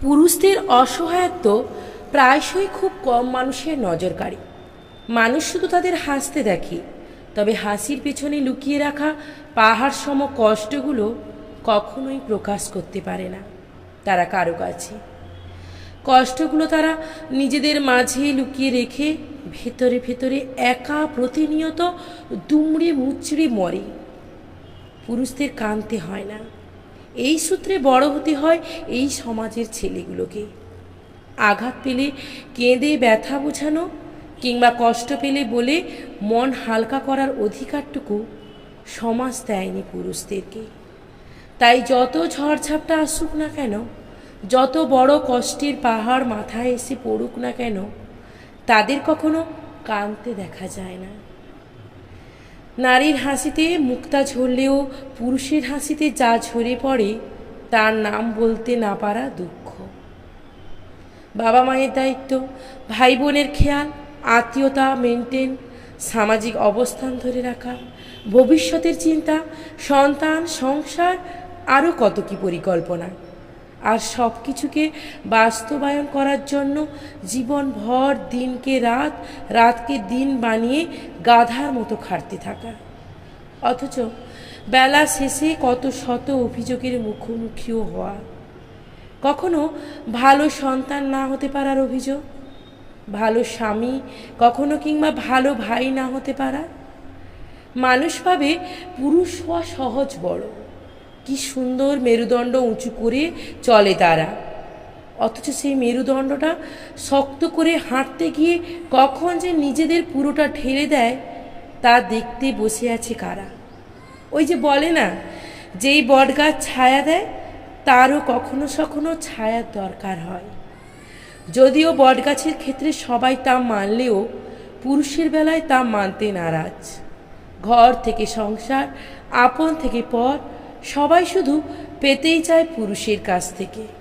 পুরুষদের অসহায়ত্ব প্রায়শই খুব কম মানুষের নজর কাড়ে মানুষ শুধু তাদের হাসতে দেখে, তবে হাসির পেছনে লুকিয়ে রাখা পাহাড় সম কষ্টগুলো কখনোই প্রকাশ করতে পারে না। তারা কারও কাছে। কষ্টগুলো তারা নিজেদের মাঝে লুকিয়ে রেখে ভেতরে ভেতরে একা প্রতিনিয়ত দুমড়ে মুচড়ে মরে। পুরুষদের কানতে হয় না। এই সূত্রে বড় হতে হয় এই সমাজের ছেলেগুলোকে। আঘাত পেলে কেঁদে ব্যথা বোঝানো কিংবা কষ্ট পেলে বলে মন হালকা করার অধিকারটুকু সমাজ দেয়নি পুরুষদেরকে। তাই যত ঝড়ঝাপটা আসুক না কেন, যত বড় কষ্টের পাহাড় মাথায় এসে পড়ুক না কেন, তাদের কখনো কানতে দেখা যায় না। নারীর হাসিতে মুক্তা ঝরলেও পুরুষের হাসিতে যা ঝরে পড়ে, তার নাম বলতে না পারা দুঃখ। বাবা মায়ের দায়িত্ব, ভাই বোনের খেয়াল, আত্মীয়তা মেনটেন, সামাজিক অবস্থান ধরে রাখা, ভবিষ্যতের চিন্তা, সন্তান, সংসার, আরও কত কি পরিকল্পনা। আর সব কিছুকে বাস্তবায়ন করার জন্য জীবনভর দিনকে রাত, রাতকে দিন বানিয়ে গাধার মতো খাটতে থাকা। অথচ বেলা শেষে কত শত অভিযোগের মুখোমুখিও হওয়া। কখনো ভালো সন্তান না হতে পারার অভিযোগ, ভালো স্বামী কখনো কিংবা ভালো ভাই না হতে পারা। মানুষ ভাবে পুরুষ হওয়া সহজ বড়। কি সুন্দর মেরুদণ্ড উঁচু করে চলে তারা। অথচ সেই মেরুদণ্ডটা শক্ত করে হাঁটতে গিয়ে কখন যে নিজেদের পুরোটা ঠেলে দেয়, তা দেখতে বসে আছে কারা? ওই যে বলে না, যেই বটগাছ ছায়া দেয়, তারও কখনো সখনো ছায়ার দরকার হয়। যদিও বটগাছের ক্ষেত্রে সবাই তা মানলেও পুরুষের বেলায় তা মানতে নারাজ। ঘর থেকে সংসার, আপন থেকে পর সবাই শুধু পেতেই চায় পুরুষের কাছ থেকে।